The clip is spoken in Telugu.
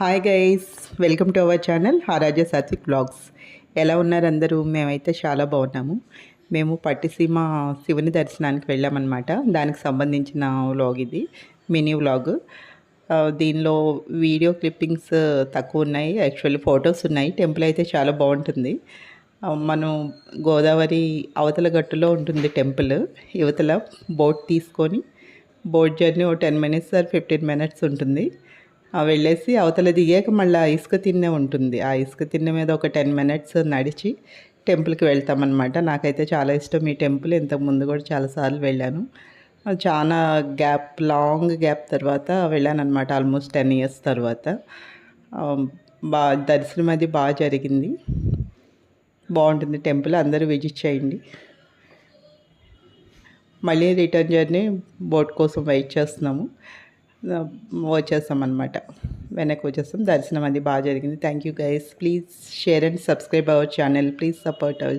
Hi guys welcome to our channel Haraja Sathvik vlogs ఎలా ఉన్నారు అందరూ? మేమైతే చాలా బాగున్నాము. మేము పట్టిసీమ శివుని దర్శనానికి వెళ్ళామన్నమాట. దానికి సంబంధించిన వ్లాగ్ ఇది మినీ వ్లాగ్ దీనిలో వీడియో క్లిప్పింగ్స్ తక్కువ ఉన్నాయి యాక్చువల్లీ ఫొటోస్ ఉన్నాయి. టెంపుల్ అయితే చాలా బాగుంటుంది. మనం గోదావరి అవతల గట్టులో ఉంటుంది టెంపుల్ యువతల బోట్ తీసుకొని boat journey oh ten minutes or fifteen minutes ఉంటుంది. వెళ్ళేసి అవతల దిగాక మళ్ళీ ఇసుక తిన్నే ఉంటుంది. ఆ ఇసుక తిన్నె మీద ఒక టెన్ మినిట్స్ నడిచి టెంపుల్కి వెళ్తామన్నమాట. నాకైతే చాలా ఇష్టం ఈ టెంపుల్. ఇంతకు ముందు కూడా చాలాసార్లు వెళ్ళాను. చాలా గ్యాప్ లాంగ్ గ్యాప్ తర్వాత వెళ్ళాను అనమాట ఆల్మోస్ట్ టెన్ ఇయర్స్ తర్వాత. బా దర్శనం అది బాగా జరిగింది. బాగుంటుంది టెంపుల్. అందరూ విజిట్ చేయండి. మళ్ళీ రిటర్న్ జర్నీ బోట్ కోసం వెయిట్ చేస్తున్నాము. ఆ, వచ్చేస్తాం అనమాట వెనక్కి వచ్చేస్తాం. దర్శనం అది బాగా జరిగింది. Thank you guys please share and subscribe our channel please support our